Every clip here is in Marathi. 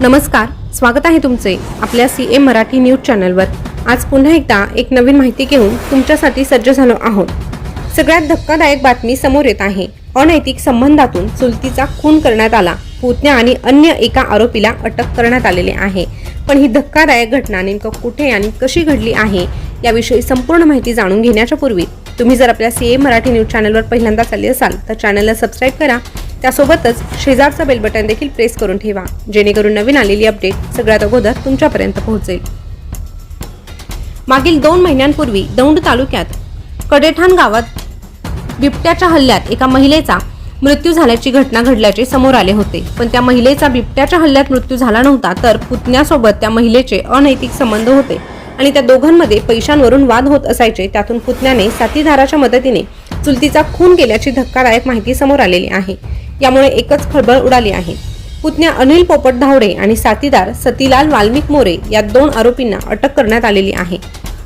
नमस्कार स्वागत आहे तुमचे आपल्या सी ए मराठी न्यूज चॅनलवर. आज पुन्हा एकदा एक नवीन माहिती घेऊन तुमच्यासाठी सज्ज झालो आहोत. सगळ्यात धक्कादायक बातमी समोर येत आहे. अनैतिक संबंधातून चुलतीचा खून करण्यात आला. पुतण्या आणि अन्य एका आरोपीला अटक करण्यात आलेले आहे. पण ही धक्कादायक घटना नेमकं कुठे आणि कशी घडली आहे याविषयी संपूर्ण माहिती जाणून घेण्याच्या पूर्वी तुम्ही जर आपल्या सी ए मराठी न्यूज चॅनलवर पहिल्यांदाच आले असाल तर चॅनलला सबस्क्राईब करा त्यासोबतच शेजारचा बेल बटन देखील प्रेस करून ठेवा जेणेकरून नवीन आलेली अपडेट सगळ्यात अगोदर तुमच्यापर्यंत पोहोचेल. मागील दोन महिन्यांपूर्वी दौंड तालुक्यात कडेठाण गावात बिबट्याच्या हल्ल्यात एका महिलेचा मृत्यू झाल्याची घटना घडल्याचे समोर आले होते. पण त्या महिलेचा बिबट्याच्या हल्ल्यात मृत्यू झाला नव्हता तर पुतण्यासोबत त्या महिलेचे अनैतिक संबंध होते आणि त्या दोघांमध्ये पैशांवरून वाद होत असायचे. त्यातून पुतण्याने साथीदाराच्या मदतीने चुलतीचा खून केल्याची धक्कादायक माहिती समोर आलेली आहे. यामुळे एकच खळबळ उडाली आहे. पुतण्या अनिल पोपट धावडे आणि साथीदार सतीलाल वाल्मिक मोरे या दोन आरोपींना अटक करण्यात आलेली आहे.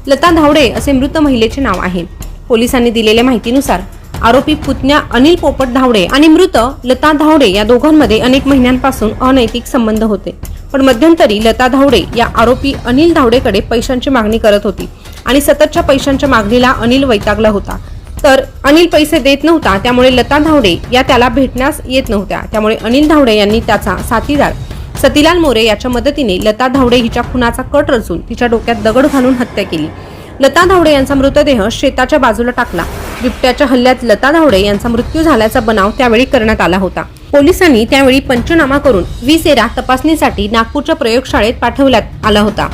लता धावडे असे मृत महिलेचे नाव आहे. पोलिसांनी दिलेल्या माहितीनुसार आरोपी पुतण्या अनिल पोपट धावडे आणि मृत लता धावडे या दोघांमध्ये अनेक महिन्यांपासून अनैतिक संबंध होते. पण मध्यंतरी लता धावडे या आरोपी अनिल धावडेकडे पैशांची मागणी करत होती आणि सततच्या पैशांच्या मागणीला अनिल वैतागला होता. तर अनिल पैसे देत नव्हता त्यामुळे लता धावडे या त्याला भेटण्यास येत नव्हत्या. त्यामुळे अनिल धावडे यांनी त्याचा साथीदार सतीलाल मोरे याच्या मदतीने लता धावडे हिच्या खुनाचा कट रचून तिच्या डोक्यात दगड घालून हत्या केली. लता धावडे यांचा मृतदेह शेताच्या बाजूला टाकला. बिबट्याच्या हल्ल्यात लता धावडे यांचा मृत्यू झाल्याचा बनाव त्यावेळी करण्यात आला होता. पोलिसांनी त्यावेळी पंचनामा करून वीसेरा तपासणीसाठी नागपूरच्या प्रयोगशाळेत पाठवण्यात आला होता.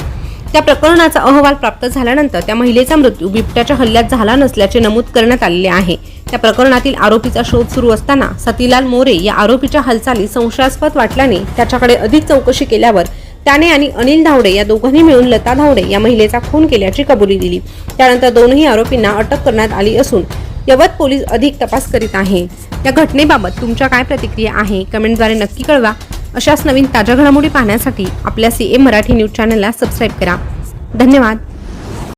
त्या प्रकरणाचा अहवाल प्राप्त झाल्यानंतर त्या महिलेचा मृत्यू बिबट्याच्या हल्ल्यात झाला नसल्याचे नमूद करण्यात आलेले आहे. त्या प्रकरणातील आरोपीचा शोध सुरू असताना सतीलाल मोरे या आरोपीच्या हालचाली संशयास्पद वाटल्याने त्याच्याकडे अधिक चौकशी केल्यावर त्याने आणि अनिल धावडे या दोघांनी मिळून लता धावडे या महिलेचा खून केल्याची कबुली दिली. त्यानंतर दोनही आरोपींना अटक करण्यात आली असून यवत पोलीस अधिक तपास करीत आहे. या घटनेबाबत तुमच्या काय प्रतिक्रिया आहे? कमेंटद्वारे नक्की कळवा. अशाच नवीन ताज्या घडामोडी पाहण्यासाठी आपल्या सी ए मराठी न्यूज चॅनलला सबस्क्राईब करा. धन्यवाद.